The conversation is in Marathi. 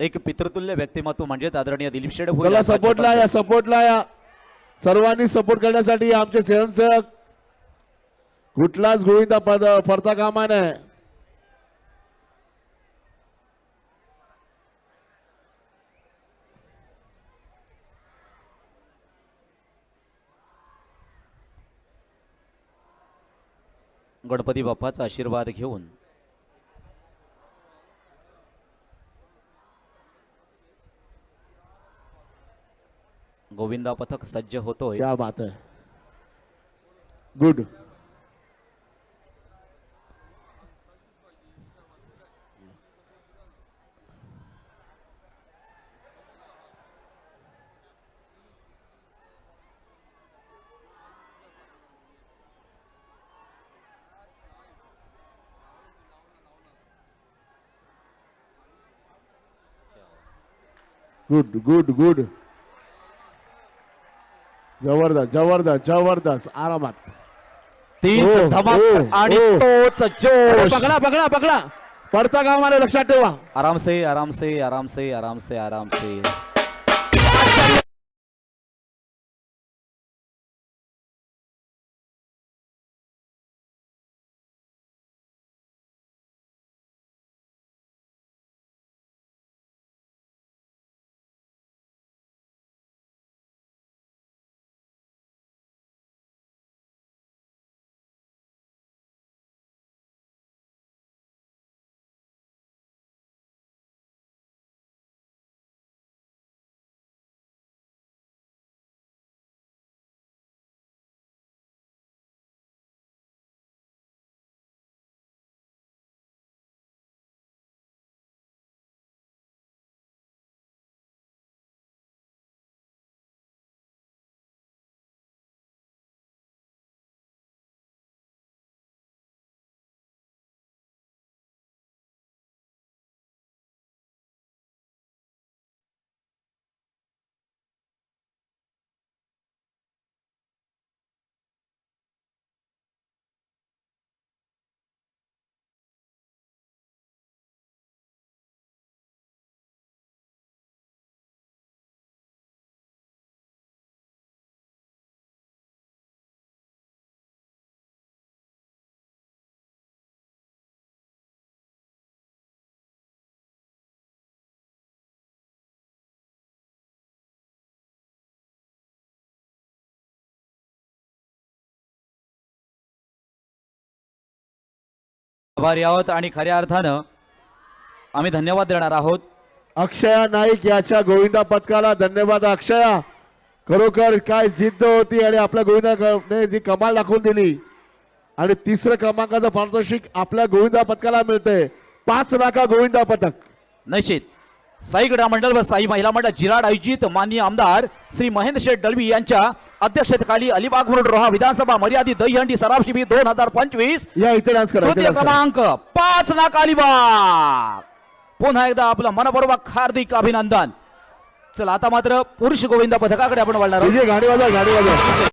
एक पितृतुल्य व्यक्तिमत्व म्हणजे आदरणीय दिलीप शेड चला सपोर्टला या सपोर्टला या. सर्वांनी सपोर्ट करण्यासाठी आमचे स्वयंसेवक कुठलाच गोविंदा पद पडता कामा नये गणपती बाप्पाचा आशीर्वाद घेऊन गोविंदा पथक सज्ज होतोय. क्या बात है। गुड गुड गुड गुड जबरदस्त जबरदस्त जबरदस्त. आरामात. तीच हो, धमक हो, आणि हो. तोच जोश. पकडा पकडा पकडा. पडता कामाला लक्षात ठेवा. आराम से आराम से आराम से आराम से आराम से आभारी आहोत आणि खऱ्या अर्थानं आम्ही धन्यवाद देणार आहोत. अक्षया नाईक याच्या गोविंदा पथकाला धन्यवाद. अक्षया खरोखर काय जिद्द होती आणि आपल्या गोविंदाने जी कमाल दाखवून दिली. आणि तिसरं क्रमांकाचं पारितोषिक आपल्या गोविंदा पथकाला मिळते पाच लाखा गोविंदा पथक. निश्चित. साई क्रीडा मंडळ व साई महिला मंडळ जिराड आयोजित माननीय आमदार श्री महेंद्र शेठ दळवी यांच्या अध्यक्षतेखाली अलिबाग म्हणून रोहा विधानसभा मर्यादित दहीहंडी सराव शिबिर दोन हजार पंचवीस. क्रमांक पाच लाख अलिबाग. पुन्हा एकदा आपलं मनपूर्वक हार्दिक अभिनंदन. चला आता मात्र पुरुष गोविंदा पथकाकडे आपण वळणार गाडी वाजवा गाडी वाजवा.